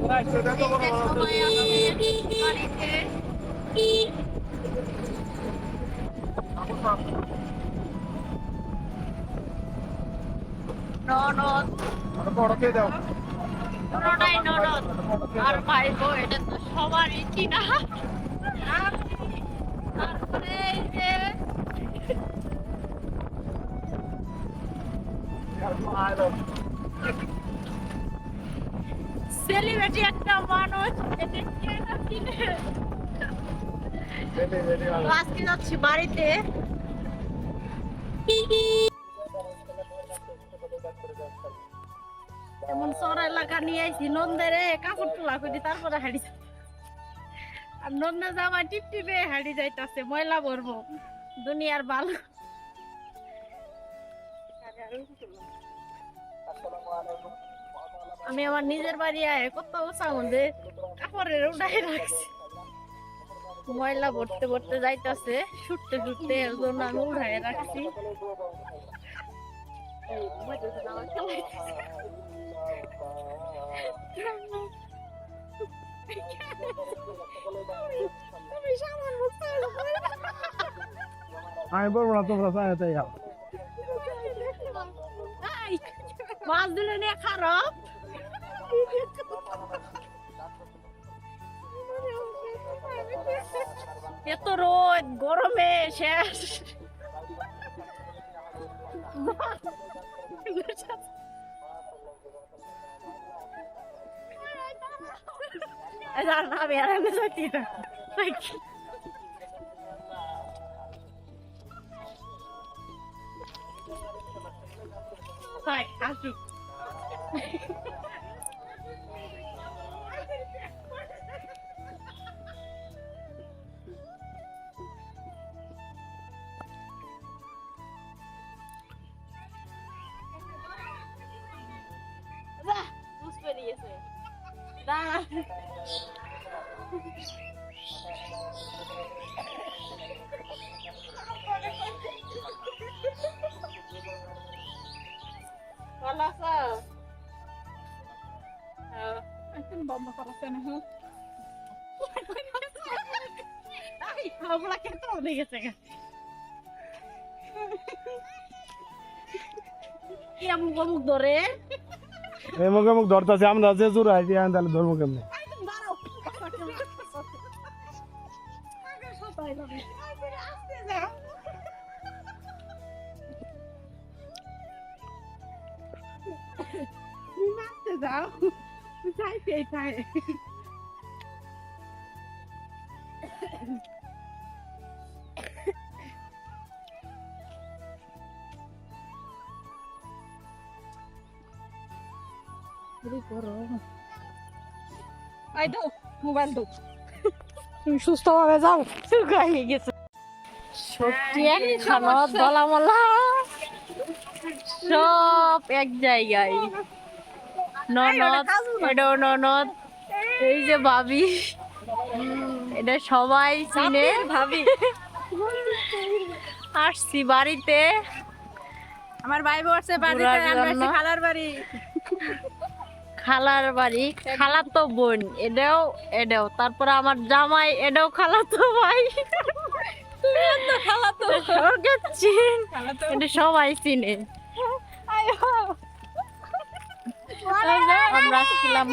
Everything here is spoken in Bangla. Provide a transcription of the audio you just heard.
বাড়িতে ননদ পুরোটাই ননদ আর ভাই বউ এটা তো সবারই চিনা তারপরে সেলিব্রিটি একটা মানুষ আজকে যাচ্ছি বাড়িতে। এমন চর এলাকা নিয়ে আইছি নন্দের কাপড় তোলা করি তারপরে হাঁড়ি আর নন্দে জামা টিপ টিপে হাঁড়ি যাইতাছে ময়লা ভরবো। দুনিয়ার ভালো আমি আমার নিজের বাড়ি আয় কত মধ্যে কাপড়ের উঠাই রাখছি। ময়লা ভরতে ভরতে যাইতাছে ছুটতে ছুটতে এর জন্য আমি উঠাই রাখছি। সামান আমি বলব না তোমরা চাইতে যাও মাছ দিলে নিয়ে খারাপ এত রোদ গরমে শেষ। না আমি যাচ্ছি না। Hai, asuk. Dah. ভালো আছো বন্ধ করাছে না আমরা কেন অনেক গেছে কি আমুক আমুক ধরে? মুখে মুখ ধরতেছে আমরা যে জোর আইছি আমি তাহলে ধরবো কেমনে? যাও নাচতে যাও। যাইতে চাই আই দাও মোবাইল দাও। তুমি সুস্থভাবে যাও। শুকাই গেছে। সত্যি একখানত গলামলা সব এক জায়গায়। ননদ এটাও ননদ। এই যে ভাবি এটা সবাই চিনে। ভাবি আসছি বাড়িতে। আমার ভাই বসে বাড়িতে আমরা খালার বাড়ি। খালার বাড়ি। খালা তো বোন এটাও এটাও তারপরে আমার জামাই এটাও খালাতো ভাই। সবাই চিনে। আমরা আসছিলাম।